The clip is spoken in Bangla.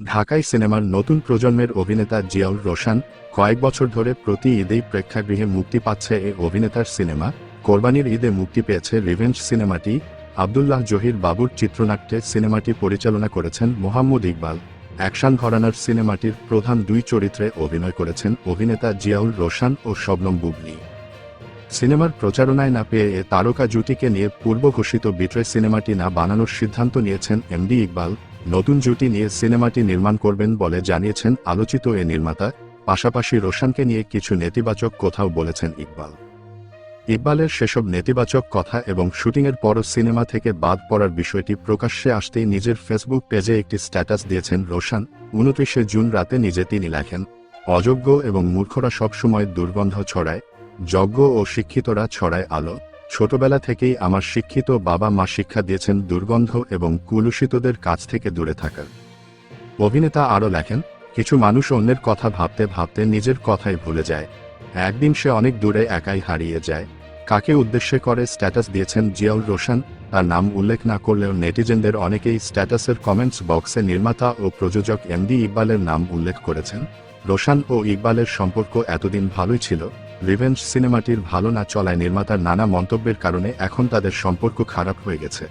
ঢাকাই সিনেমার নতুন প্রজন্মের অভিনেতা জিয়াউর রোশান কয়েক বছর ধরে প্রতি ঈদেই প্রেক্ষাগৃহে মুক্তি পাচ্ছে এই অভিনেতার সিনেমা। কোরবানির ঈদে মুক্তি পেয়েছে রিভেঞ্জ সিনেমাটি। আবদুল্লাহ জহির বাবুর চিত্রনাট্যে সিনেমাটি পরিচালনা করেছেন মোহাম্মদ ইকবাল। অ্যাকশন ঘরানার সিনেমাটির প্রধান দুই চরিত্রে অভিনয় করেছেন অভিনেতা জিয়াউল রোশান ও শবনম বুবলি। সিনেমার প্রচারণায় না পেয়ে এ তারকা জুটিকে নিয়ে পূর্ব ঘোষিত বিট্রে সিনেমাটি না বানানোর সিদ্ধান্ত নিয়েছেন এমডি ইকবাল। নতুন জুটি নিয়ে সিনেমাটি নির্মাণ করবেন বলে জানিয়েছেন আলোচিত এ নির্মাতা, পাশাপাশি রোশানকে নিয়ে কিছু নেতিবাচক কথাও বলেছেন ইকবাল। ইকবালের সেসব নেতিবাচক কথা এবং শুটিংয়ের পরও সিনেমা থেকে বাদ পড়ার বিষয়টি প্রকাশ্যে আসতেই নিজের ফেসবুক পেজে একটি স্ট্যাটাস দিয়েছেন রোশান। উনত্রিশে জুন রাতে নিজে তিনি লেখেন, অযোগ্য এবং মূর্খরা সবসময় দুর্গন্ধ ছড়ায়, যজ্ঞ ও শিক্ষিতরা ছড়ায় আলো। ছোটবেলা থেকেই আমার শিক্ষিত বাবা মা শিক্ষা দিয়েছেন দুর্গন্ধ এবং কুলুষিতদের কাছ থেকে দূরে থাকার। অভিনেতা আরও লেখেন, কিছু মানুষ অন্যের কথা ভাবতে ভাবতে নিজের কথাই ভুলে যায়। একদিন সে অনেক দূরে একাই হারিয়ে যায়। কাকে উদ্দেশ্যে করে স্ট্যাটাস দিয়েছেন জিয়াউল রোশান, তার নাম উল্লেখ না করলেও নেটিজেনদের অনেকেই স্ট্যাটাসের কমেন্টস বক্সে নির্মাতা ও প্রযোজক এমডি ইকবালের নাম উল্লেখ করেছেন। রোশান ও ইকবালের সম্পর্ক এতদিন ভালোই ছিল রিভেঞ্জ সিনেমাটির ভালো না চলায় নির্মাতার নানা মন্তব্যের কারণে এখন তাদের সম্পর্ক খারাপ হয়ে গেছে।